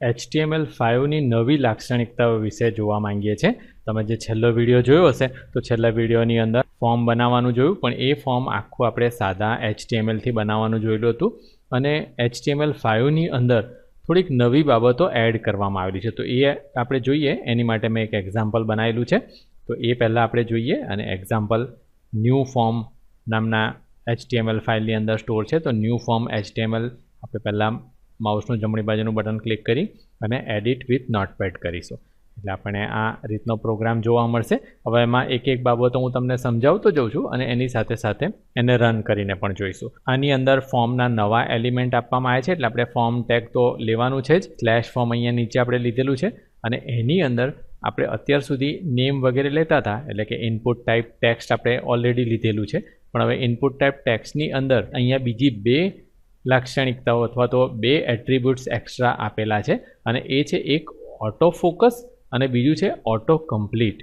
HTML ફાઇવની નવી લાક્ષણિકતાઓ વિશે જોવા માંગીએ છીએ. તમે જે છેલ્લો વીડિયો જોયો હશે, તો છેલ્લા વિડીયોની અંદર ફોર્મ બનાવવાનું જોયું, પણ એ ફોર્મ આખું આપણે સાદા એચટીએમએલથી બનાવવાનું જોયેલું હતું. અને એચટીએમએલ ફાઇવની અંદર થોડીક નવી બાબતો એડ કરવામાં આવેલી છે. તો એ આપણે જોઈએ, એની માટે મેં એક એક્ઝામ્પલ બનાવેલું છે. તો એ પહેલાં આપણે જોઈએ અને એક્ઝામ્પલ ન્યૂ ફોર્મ નામના એચટીએમએલ ફાઇલની અંદર સ્ટોર છે. તો ન્યૂ ફોર્મ એચટીએમએલ આપણે પહેલાં માઉસનું જમણી બાજુનું બટન ક્લિક કરી અને એડિટ વિથ નોટપેડ કરીશું. એટલે આપણે આ રીતનો પ્રોગ્રામ જોવા મળશે. હવે એમાં એક એક બાબતો હું તમને સમજાવતો જાઉં છું અને એની સાથે સાથે એને રન કરીને પણ જોઈશું. આની અંદર ફોર્મના નવા એલિમેન્ટ આપવામાં આવે છે. એટલે આપણે ફોર્મ ટેગ તો લેવાનું છે જ. સ્લેશ ફોર્મ અહીંયા નીચે આપણે લીધેલું છે. અને એની અંદર આપણે અત્યાર સુધી નેમ વગેરે લેતા હતા. એટલે કે ઇનપુટ ટાઈપ ટેક્સ્ટ આપણે ઓલરેડી લીધેલું છે. પણ હવે ઇનપુટ ટાઈપ ટેક્સ્ટની અંદર અહીંયા બીજી બે લાક્ષણિકતાઓ અથવા તો બે એટ્રીબ્યુટ્સ એક્સ્ટ્રા આપેલા છે અને એ છે એક ઓટો ફોકસ અને બીજું છે ઓટો કમ્પ્લીટ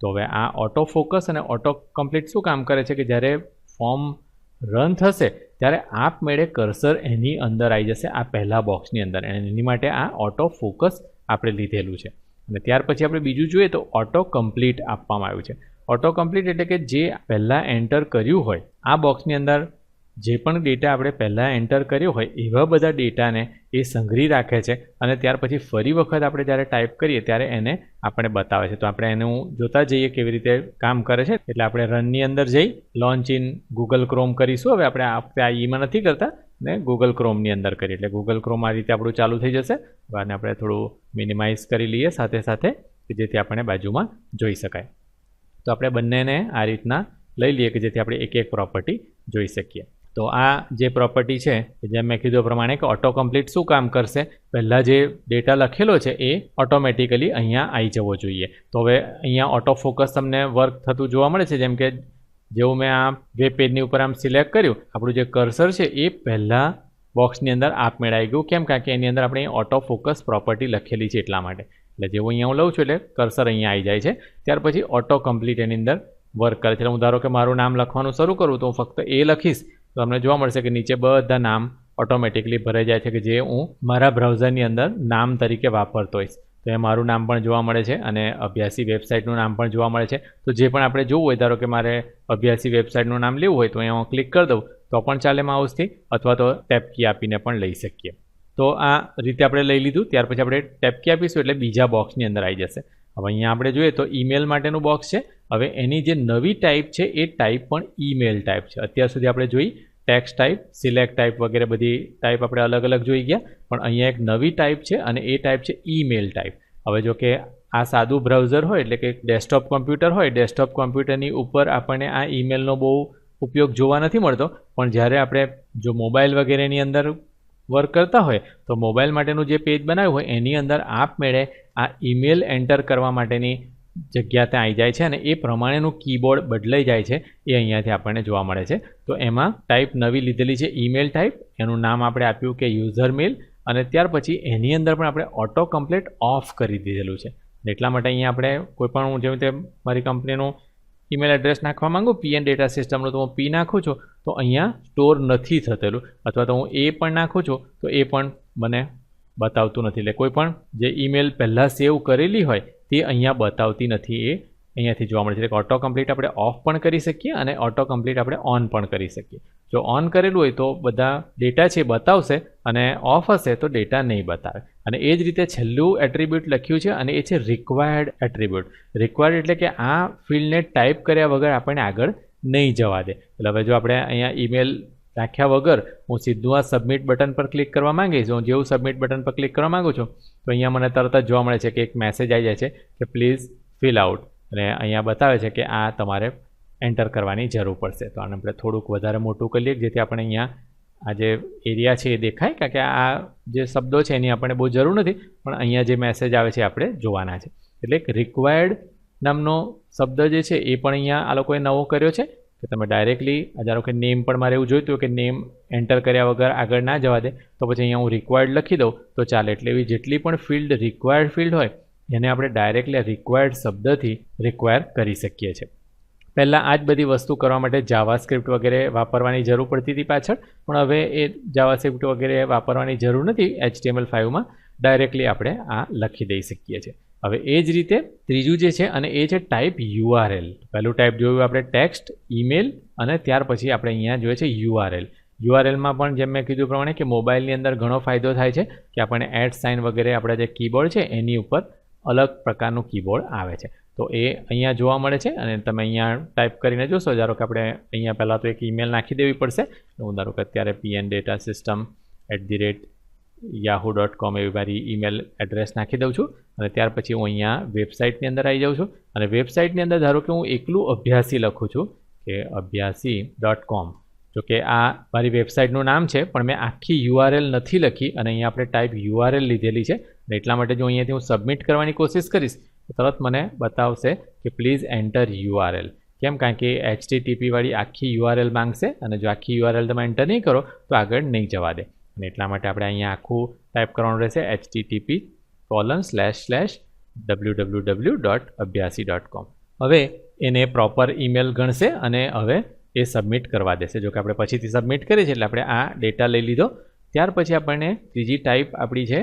તો હવે આ ઓટો ફોકસ અને ઓટો કમ્પ્લીટ શું કામ કરે છે કે જ્યારે ફોર્મ રન થશે, ત્યારે આપમેળે કર્સર એની અંદર આવી જશે, આ પહેલાં બોક્સની અંદર. અને એની માટે આ ઓટો ફોકસ આપણે લીધેલું છે. અને ત્યાર પછી આપણે બીજું જોઈએ તો ઓટો કમ્પ્લીટ આપવામાં આવ્યું છે. ઓટો કમ્પ્લીટ એટલે કે જે પહેલાં એન્ટર કર્યું હોય, આ બોક્સની અંદર જે પણ ડેટા આપણે પહેલાં એન્ટર કર્યો હોય, એવા બધા ડેટાને એ સંગ્રહી રાખે છે અને ત્યાર પછી ફરી વખત આપણે જ્યારે ટાઈપ કરીએ ત્યારે એને આપણે બતાવે છે. તો આપણે એનું જોતા જઈએ કેવી રીતે કામ કરે છે. એટલે આપણે રનની અંદર જઈ લોન્ચ ઇન ગૂગલ ક્રોમ કરીશું. હવે આપણે આ ઈમાં નથી કરતા, ને ગૂગલ ક્રોમની અંદર કરીએ. એટલે ગૂગલ ક્રોમ આ રીતે આપણું ચાલુ થઈ જશે. અને આપણે થોડું મિનિમાઇઝ કરી લઈએ, સાથે સાથે કે જેથી આપણે બાજુમાં જોઈ શકાય. તો આપણે બંનેને આ રીતના લઈ લઈએ કે જેથી આપણે એક એક પ્રોપર્ટી જોઈ શકીએ. તો આ જે પ્રોપર્ટી છે જેમ મેં કીધું પ્રમાણે કે ઓટો કમ્પ્લીટ શું કામ કરશે? પહેલાં જે ડેટા લખેલો છે એ ઓટોમેટિકલી અહીંયા આવી જવો જોઈએ. તો હવે અહીંયા ઓટો ફોકસ તમને વર્ક થતું જોવા મળે છે, જેમ કે જેવું મેં આ વેબ પેજની ઉપર આમ સિલેક્ટ કર્યું, આપણું જે કર્સર છે એ પહેલાં બોક્સની અંદર આપ મેળાઈ ગયું. કેમ? કારણ કે એની અંદર આપણે ઓટો ફોકસ પ્રોપર્ટી લખેલી છે એટલા માટે. એટલે જેવું અહીંયા હું લઉં છું એટલે કર્સર અહીંયા આવી જાય છે. ત્યાર પછી ઓટો કમ્પ્લીટ એની અંદર વર્ક કરે છે. એટલે હું ધારો કે મારું નામ લખવાનું શરૂ કરું તો હું ફક્ત એ લખીશ તો તમને જોવા મળશે કે નીચે બધા નામ ઓટોમેટિકલી ભરાઈ જાય છે કે જે હું મારા બ્રાઉઝરની અંદર નામ તરીકે વાપરતો હોઈશ. તો એ મારું નામ પણ જોવા મળે છે અને અભ્યાસી વેબસાઇટનું નામ પણ જોવા મળે છે. તો જે પણ આપણે જોવું હોય, ધારો કે મારે અભ્યાસી વેબસાઇટનું નામ લેવું હોય, તો અહીંયા હું ક્લિક કરી દઉં, તો પણ ચાલે માઉસથી અથવા તો ટેપ કી આપીને પણ લઈ શકીએ. તો આ રીતે આપણે લઈ લીધું, ત્યાર પછી આપણે ટેપ કી આપીશું એટલે બીજા બોક્સની અંદર આવી જશે. હવે અહીંયા આપણે જોઈએ તો ઈમેલ માટેનું બોક્સ છે. હવે એની જે નવી ટાઈપ છે, એ ટાઈપ પણ ઈમેલ ટાઈપ છે. અત્યાર સુધી આપણે જોઈ ટેક્સ ટાઈપ સિલેક્ટ ટાઈપ વગેરે બધી ટાઈપ આપણે અલગ અલગ જોઈ ગયા. પણ અહીંયા એક નવી ટાઈપ છે અને એ ટાઈપ છે ઈમેલ ટાઈપ હવે જો કે આ સાદું બ્રાઉઝર હોય એટલે કે ડેસ્કટોપ કોમ્પ્યુટર હોય ડેસ્કટોપ કોમ્પ્યુટરની ઉપર આપણને આ ઈમેલનો બહુ ઉપયોગ જોવા નથી મળતો. પણ જ્યારે આપણે જો મોબાઈલ વગેરેની અંદર વર્ક કરતા હોય, તો મોબાઈલ માટેનું જે પેજ બનાવ્યું હોય, એની અંદર આપમેળે આ ઈમેલ એન્ટર કરવા માટેની જગ્યા ત્યાં આવી જાય છે અને એ પ્રમાણેનું કીબોર્ડ બદલાઈ જાય છે, એ અહીંયાથી આપણને જોવા મળે છે. તો એમાં ટાઈપ નવી લીધેલી છે ઈમેલ ટાઈપ એનું નામ આપણે આપ્યું કે યુઝર મેલ અને ત્યાર પછી એની અંદર પણ આપણે ઓટો કમ્પ્લેટ ઓફ કરી દીધેલું છે. એટલા માટે અહીંયા આપણે કોઈ પણ હું જેવી રીતે મારી કંપનીનું ઈમેલ એડ્રેસ નાખવા માંગુ પીએન ડેટા સિસ્ટમનું તો હું પી નાખું છું, તો અહીંયા સ્ટોર નથી થતેલું. અથવા તો હું એ પણ નાખું છું, તો એ પણ મને બતાવતું નથી. એટલે કોઈ પણ જે ઈમેલ પહેલાં સેવ કરેલી હોય, તે અહીંયા બતાવતી નથી એ. અહીંયાથી જોવા મળે છે એટલે ઓટો કમ્પ્લીટ આપણે ઓફ પણ કરી શકીએ અને ઓટો કમ્પ્લીટ આપણે ઓન પણ કરી શકીએ. જો ઓન કરેલું હોય તો બધા ડેટા છે બતાવશે અને ઓફ હશે તો ડેટા નહીં બતાવે. અને એ જ રીતે છેલ્લું એટ્રીબ્યુટ લખ્યું છે અને એ છે રિક્વાયર્ડ એટ્રીબ્યુટ રિક્વાયર્ડ એટલે કે આ ફિલ્ડને ટાઈપ કર્યા વગર આપણને આગળ નહીં જવા દે. એટલે હવે જો આપણે અહીંયા ઈમેલ રાખ્યા વગર હું સીધું આ સબમિટ બટન પર ક્લિક કરવા માંગીશ, હું જેવું સબમિટ બટન પર ક્લિક કરવા માગું છું, તો અહીંયા મને તરત જ જોવા મળે છે કે એક મેસેજ આવી જાય છે કે પ્લીઝ ફિલ આઉટ અને અહીંયા બતાવે છે કે આ તમારે એન્ટર કરવાની જરૂર પડશે. તો આને આપણે થોડુંક વધારે મોટું કરીએ, જેથી આપણે અહીંયા આ જે એરિયા છે એ દેખાય, કારણ કે આ જે શબ્દો છે એની આપણને બહુ જરૂર નથી, પણ અહીંયા જે મેસેજ આવે છે આપણે જોવાના છે. એટલે એક રિક્વાયર્ડ નામનો શબ્દ જે છે એ પણ અહીંયા આ લોકોએ નવો કર્યો છે, કે તમે ડાયરેક્ટલી ધારો કે નેમ પણ મારે એવું જોઈતું કે નેમ એન્ટર કર્યા વગર આગળ ના જવા દે, તો પછી અહીંયા હું રિક્વાયર્ડ લખી દઉં, તો ચાલે. એટલે એવી જેટલી પણ ફિલ્ડ રિક્વાયર્ડ ફિલ્ડ હોય, એને આપણે ડાયરેક્ટલી રિક્વાયર્ડ શબ્દથી રિક્વાયર કરી શકીએ છીએ. પહેલાં આ જ બધી વસ્તુ કરવા માટે જાવાસ્ક્રિપ્ટ વગેરે વાપરવાની જરૂર પડતી હતી પાછળ. પણ હવે એ જાવાસ્ક્રિપ્ટ વગેરે વાપરવાની જરૂર નથી. એચટીએમએલ ફાઇવમાં ડાયરેક્ટલી આપણે આ લખી દઈ શકીએ છીએ. હવે એ જ રીતે ત્રીજું જે છે અને એ છે ટાઈપ યુઆરએલ પહેલું ટાઈપ જોયું આપણે ટેક્સ્ટ ઈમેલ અને ત્યાર પછી આપણે અહીંયા જોઈએ છે યુઆરએલ યુઆરએલમાં પણ જેમ મેં કીધું પ્રમાણે કે મોબાઈલની અંદર ઘણો ફાયદો થાય છે કે આપણને એડ સાઇન વગેરે આપણા જે કીબોર્ડ છે એની ઉપર અલગ પ્રકારનું કીબોર્ડ આવે છે. તો એ અહીંયા જોવા મળે છે અને તમે અહીંયા ટાઈપ કરીને જોશો. ધારો કે આપણે અહીંયા પહેલાં તો એક ઈમેલ નાખી દેવી પડશે. હું ધારો કે અત્યારે PN data system at the rate Yahoo dot com એવી મારી ઈમેલ એડ્રેસ નાખી દઉં છું. અને ત્યાર પછી હું અહીંયા વેબસાઇટની અંદર આવી જાઉં છું. અને વેબસાઇટની અંદર ધારો કે હું એકલું અભ્યાસી લખું છું, કે અભ્યાસી ડોટ કોમ જો કે આ મારી વેબસાઇટનું નામ છે, પણ મેં આખી યુઆરએલ નથી લખી અને અહીંયા આપણે ટાઈપ યુઆરએલ લીધેલી છે. એટલા માટે જો અહીંયાથી હું સબમિટ કરવાની કોશિશ કરીશ તરત મને બતાવશે કે પ્લીઝ એન્ટર યુઆરએલ કેમ? કારણ કે એચટીટીપીવાળી આખી યુઆરએલ માંગશે અને જો આખી યુઆરએલ તમે એન્ટર નહીં કરો, તો આગળ નહીં જવા દે. અને એટલા માટે આપણે અહીંયા આખું ટાઈપ કરવાનું રહેશે HTTP colon slash slash W W W dot Abhyasi dot com હવે એને પ્રોપર ઈમેલ ગણશે અને હવે એ સબમિટ કરવા દેશે. જો કે આપણે પછીથી સબમિટ કરીએ છીએ એટલે આપણે આ ડેટા લઈ લીધો. ત્યાર પછી આપણને ત્રીજી ટાઈપ આપણી છે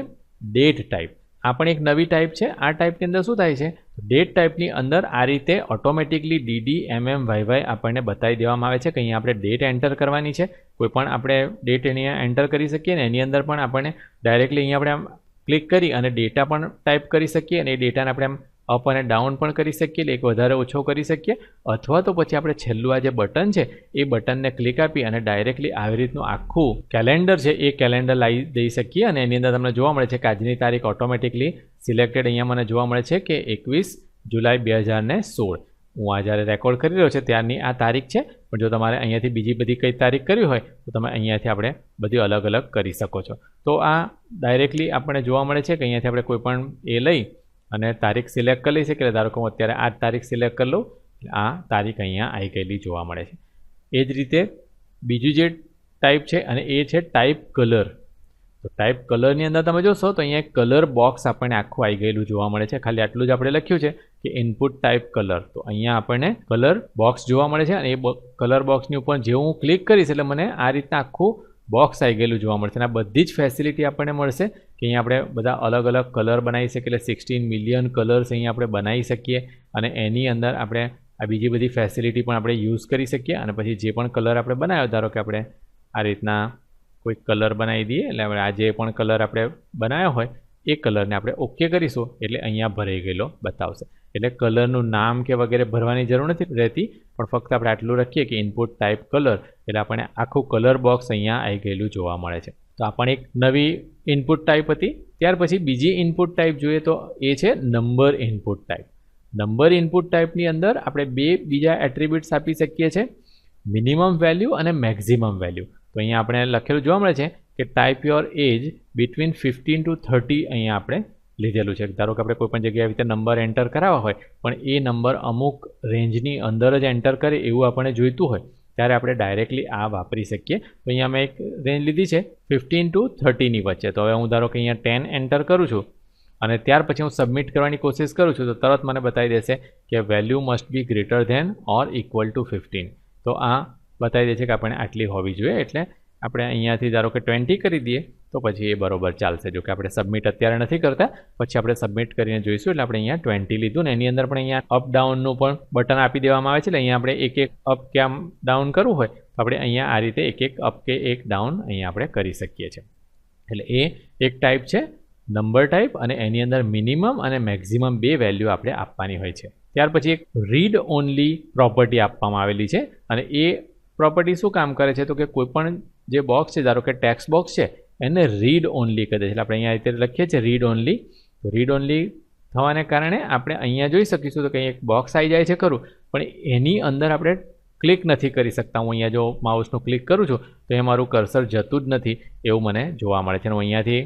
ડેટ ટાઈપ આ પણ એક નવી ટાઈપ છે. આ ટાઈપની અંદર શું થાય છે? ડેટ ટાઈપની અંદર આ રીતે automatically DD MM Y Y આપણને બતાવી દેવામાં આવે છે કે અહીંયા આપણે ડેટ એન્ટર કરવાની છે. કોઈ પણ આપણે ડેટ એની એન્ટર કરી શકીએ ને એની અંદર પણ આપણને ડાયરેક્ટલી અહીંયા આપણે આમ ક્લિક કરી અને ડેટા પણ ટાઈપ કરી શકીએ અને એ ડેટાને આપણે આમ અપ અને ડાઉન પણ કરી શકીએ એટલે એક વધારે ઓછો કરી શકીએ, અથવા તો પછી આપણે છેલ્લું આ જે બટન છે, એ બટનને ક્લિક આપી અને ડાયરેક્ટલી આવી રીતનું આખું કેલેન્ડર છે, એ કેલેન્ડર લાવી દઈ શકીએ અને એની અંદર તમને જોવા મળે છે કે આજની તારીખ ઓટોમેટિકલી સિલેક્ટેડ અહીંયા મને જોવા મળે છે કે એકવીસ જુલાઈ બે હજાર સોળ. હું આ જ્યારે રેકોર્ડ કરી રહ્યો છે, ત્યારની આ તારીખ છે, પણ જો તમારે અહીંયાથી બીજી બધી કઈ તારીખ કરવી હોય, તો તમે અહીંયાથી આપણે બધી અલગ અલગ કરી શકો છો. તો આ ડાયરેક્ટલી આપણને જોવા મળે છે કે અહીંયાથી આપણે કોઈ પણ એ લઈ અને તારીખ સિલેક્ટ કરી લઈ એટલે ધારો કે હું અત્યારે આ તારીખ સિલેક્ટ કરી લઉં આ તારીખ અહીંયા આવી ગયેલી જોવા મળે છે. એ જ રીતે બીજું જે ટાઈપ છે અને એ છે ટાઈપ કલર તો ટાઈપ કલરની અંદર તમે જોશો તો અહીંયા કલર બોક્સ આપણને આખું આવી ગયેલું જોવા મળે છે. ખાલી આટલું જ આપણે લખ્યું છે કે ઇનપુટ ટાઈપ કલર તો અહીંયા આપણને કલર બોક્સ જોવા મળે છે અને એ કલર બોક્સની ઉપર જે હું ક્લિક કરીશ એટલે મને આ રીતના આખું બોક્સ આવી ગયેલું જોવા મળશે અને આ બધી જ ફેસિલિટી આપણને મળશે. કે અહીંયા આપણે બધા અલગ અલગ કલર બનાવી શકીએ. એટલે સિક્સટીન મિલિયન કલર્સ અહીંયા આપણે બનાવી શકીએ અને એની અંદર આપણે આ બીજી બધી ફેસિલિટી પણ આપણે યુઝ કરી શકીએ અને પછી જે પણ કલર આપણે બનાવ્યો, ધારો કે આપણે આ રીતના કોઈ કલર બનાવી દઈએ, એટલે આપણે આ જે પણ કલર આપણે બનાવ્યો હોય, એ કલરને આપણે ઓકે કરીશું. એટલે અહીંયા ભરાઈ ગયેલો બતાવશે. એટલે કલરનું નામ કે વગેરે ભરવાની જરૂર નથી રહેતી, પણ ફક્ત આપણે આટલું રાખીએ કે ઇનપુટ ટાઈપ કલર એટલે આપણને આખું કલર બોક્સ અહીંયા આવી ગયેલું જોવા મળે છે. તો આ પણ એક નવી ઇનપુટ ટાઈપ હતી. ત્યાર પછી બીજી ઇનપુટ ટાઈપ જોઈએ તો એ છે number input type number input ટાઈપની અંદર આપણે બે બીજા એટ્રીબ્યુટ્સ આપી શકીએ છીએ. મિનિમમ વેલ્યુ અને મેક્ઝિમમ વેલ્યુ તો અહીંયા આપણે લખેલું જોવા મળે છે કે type your age between fifteen to thirty અહીંયા આપણે લીધેલું છે. ધારો કે આપણે કોઈપણ જગ્યાએ રીતે નંબર એન્ટર કરાવવા હોય, પણ એ નંબર અમુક રેન્જની અંદર જ એન્ટર કરે એવું આપણે જોઈતું હોય. ત્યારે આપણે ડાયરેક્ટલી આ વાપરી શકીએ. તો અહીંયા મેં એક રેન્જ લીધી છે ફિફ્ટીન ટુ થર્ટીની વચ્ચે. તો હવે હું ધારો કે અહીંયા ટેન એન્ટર કરું છું અને ત્યાર પછી હું સબમિટ કરવાની કોશિશ કરું છું, તો તરત મને બતાવી દેશે કે value must be greater than or equal to fifteen તો આ બતાવી દે છે કે આપણે આટલી હોવી જોઈએ. એટલે આપણે અહીંયાથી ધારો કે ટ્વેન્ટી કરી દઈએ. તો પછી એ બરોબર ચાલશે. જો કે આપણે સબમિટ અત્યારે નથી કરતા, પછી આપણે સબમિટ કરીને જોઈશું. એટલે આપણે અહીંયા ટ્વેન્ટી લીધું ને એની અંદર પણ અહીંયા અપ ડાઉનનું પણ બટન આપી દેવામાં આવે છે. એટલે અહીંયા આપણે એક એક અપ કે આમ ડાઉન કરવું હોય, તો આપણે અહીંયા આ રીતે એક એક અપ કે એક ડાઉન અહીંયા આપણે કરી શકીએ છીએ. એટલે એ એક ટાઈપ છે નંબર ટાઈપ અને એની અંદર મિનિમમ અને મેક્ઝિમમ બે વેલ્યુ આપણે આપવાની હોય છે. ત્યાર પછી એક રીડ ઓનલી પ્રોપર્ટી આપવામાં આવેલી છે. અને એ પ્રોપર્ટી શું કામ કરે છે? તો કે કોઈપણ જે બોક્સ છે, ધારો કે ટેક્સ બોક્સ છે એને રીડ ઓનલી કહે છે. એટલે આપણે અહીંયા રીતે લખીએ છીએ રીડ ઓનલી તો રીડ ઓનલી થવાને કારણે આપણે અહીંયા જોઈ શકીશું તો કંઈ એક બોક્સ આવી જાય છે ખરું. પણ એની અંદર આપણે ક્લિક નથી કરી શકતા. હું અહીંયા જો માઉસનું ક્લિક કરું છું તો એ મારું કર્સર જતું જ નથી. એવું મને જોવા મળે છે. હું અહીંયાથી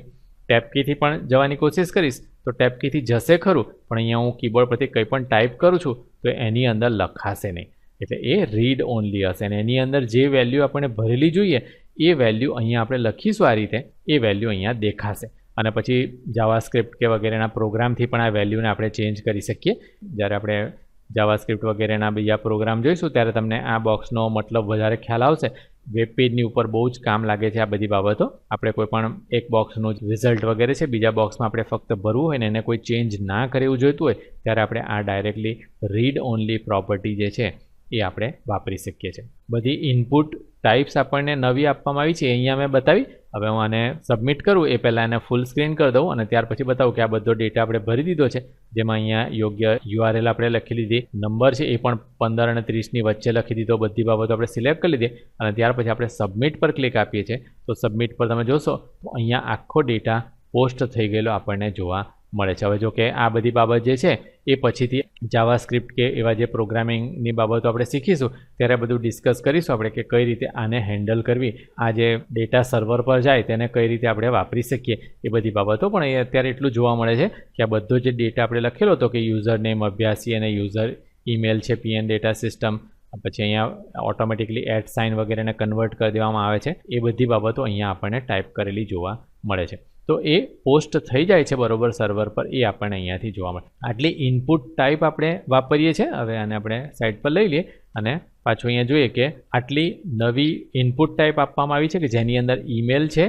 ટેપ કીથી પણ જવાની કોશિશ કરીશ તો ટેપ કીથી જશે ખરું. પણ અહીંયા હું કીબોર્ડ પરથી કંઈ પણ ટાઈપ કરું છું તો એની અંદર લખાશે નહીં. એટલે એ રીડ ઓનલી હશે. અને એની અંદર જે વેલ્યુ આપણે ભરેલી જોઈએ એ વેલ્યુ અહીંયા આપણે લખીશું આ રીતે, એ વેલ્યુ અહીંયા દેખાશે. અને પછી જાવાસ્ક્રિપ્ટ કે વગેરેના પ્રોગ્રામથી પણ આ વેલ્યુને આપણે ચેન્જ કરી શકીએ. જ્યારે આપણે જાવાસ્ક્રિપ્ટ વગેરેના બીજા પ્રોગ્રામ જોઈશું, ત્યારે તમને આ બોક્સનો મતલબ વધારે ખ્યાલ આવશે. વેબ પેજની ઉપર બહુ જ કામ લાગે છે આ બધી બાબતો. આપણે કોઈ પણ એક બોક્સનું રિઝલ્ટ વગેરે છે, બીજા બોક્સમાં આપણે ફક્ત ભરવું હોય ને એને કોઈ ચેન્જ ના કરે એવું જોઈતું હોય, ત્યારે આપણે આ ડાયરેક્ટલી રીડ ઓનલી પ્રોપર્ટી જે છે એ આપણે વાપરી શકીએ છીએ. બધી ઇનપુટ ટાઈપ્સ આપણને નવી આપવામાં આવી છે અહીંયા મેં બતાવી. હવે હું આને સબમિટ કરું, એ પહેલાં એને ફૂલ સ્ક્રીન કરી દઉં અને ત્યાર પછી બતાવું કે આ બધો ડેટા આપણે ભરી દીધો છે. જેમાં અહીંયા યોગ્ય યુઆરએલ આપણે લખી લીધી નંબર છે એ પણ પંદર અને ત્રીસની વચ્ચે લખી દીધો, બધી બાબતો આપણે સિલેક્ટ કરી લીધી અને ત્યાર પછી આપણે સબમિટ પર ક્લિક આપીએ છીએ. તો સબમિટ પર તમે જોશો તો અહીંયા આખો ડેટા પોસ્ટ થઈ ગયેલો આપણને જોવા મળે છે. હવે જો કે આ બધી બાબત જે છે, એ પછીથી જાવા સ્ક્રિપ્ટ કે એવા જે પ્રોગ્રામિંગની બાબતો આપણે શીખીશું, ત્યારે બધું ડિસ્કસ કરીશું આપણે કે કઈ રીતે આને હેન્ડલ કરવી, આ જે ડેટા સર્વર પર જાય તેને કઈ રીતે આપણે વાપરી શકીએ, એ બધી બાબતો પણ એ અત્યારે એટલું જોવા મળે છે કે આ બધો જે ડેટા આપણે લખેલો હતો કે યુઝર નેમ અભ્યાસી અને યુઝર ઈમેલ છે પીએન ડેટા સિસ્ટમ પછી અહીંયા ઓટોમેટિકલી એડ સાઇન વગેરેને કન્વર્ટ કરી દેવામાં આવે છે, એ બધી બાબતો અહીંયા આપણને ટાઈપ કરેલી જોવા મળે છે. તો એ પોસ્ટ થઈ જાય છે બરોબર સર્વર પર, એ આપણને અહીંયાથી જોવા મળે. આટલી ઇનપુટ ટાઈપ આપણે વાપરીએ છીએ, હવે આને આપણે સાઇટ પર લઈ લઈએ અને પાછું અહીંયા જોઈએ કે આટલી નવી ઇનપુટ ટાઈપ આપવામાં આવી છે કે જેની અંદર ઈમેલ છે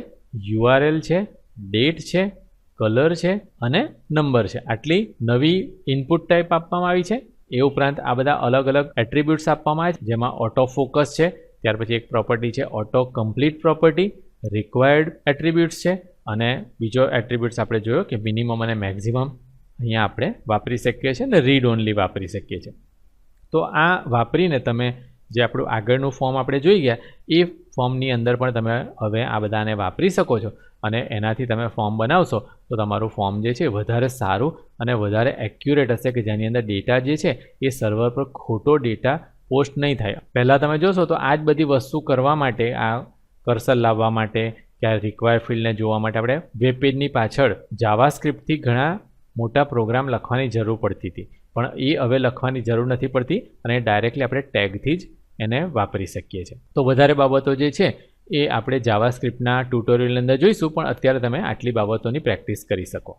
યુઆરએલ છે ડેટ છે કલર છે અને નંબર છે. આટલી નવી ઇનપુટ ટાઈપ આપવામાં આવી છે, એ ઉપરાંત આ બધા અલગ અલગ એટ્રીબ્યુટ્સ આપવામાં આવે છે, જેમાં ઓટો ફોકસ છે, ત્યાર પછી એક પ્રોપર્ટી છે auto complete property required attributes છે અને બીજો એટ્રીબ્યુટ્સ આપણે જોયો કે મિનિમમ અને મેક્ઝિમમ અહીંયા આપણે વાપરી શકીએ છીએ અને રીડ ઓનલી વાપરી શકીએ છીએ. તો આ વાપરીને તમે જે આપણું આગળનું ફોર્મ આપણે જોઈ ગયા, એ ફોર્મની અંદર પણ તમે હવે આ બધાને વાપરી શકો છો અને એનાથી તમે ફોર્મ બનાવશો તો તમારું ફોર્મ જે છે વધારે સારું અને વધારે એક્યુરેટ હશે કે જેની અંદર ડેટા જે છે એ સર્વર પર ખોટો ડેટા પોસ્ટ નહીં થાય. પહેલાં તમે જોશો તો આ જ બધી વસ્તુ કરવા માટે, આ કર્સર લાવવા માટે આ રિક્વાયર ફિલ્ડને જોવા માટે આપણે વેબ પેજની પાછળ જાવા સ્ક્રિપ્ટથી ઘણા મોટા પ્રોગ્રામ લખવાની જરૂર પડતી હતી. પણ એ હવે લખવાની જરૂર નથી પડતી અને ડાયરેક્ટલી આપણે ટેગથી જ એને વાપરી શકીએ છીએ. તો વધારે બાબતો જે છે, એ આપણે જાવા સ્ક્રિપ્ટના ટ્યુટોરિયલની અંદર જોઈશું, પણ અત્યારે તમે આટલી બાબતોની પ્રેક્ટિસ કરી શકો.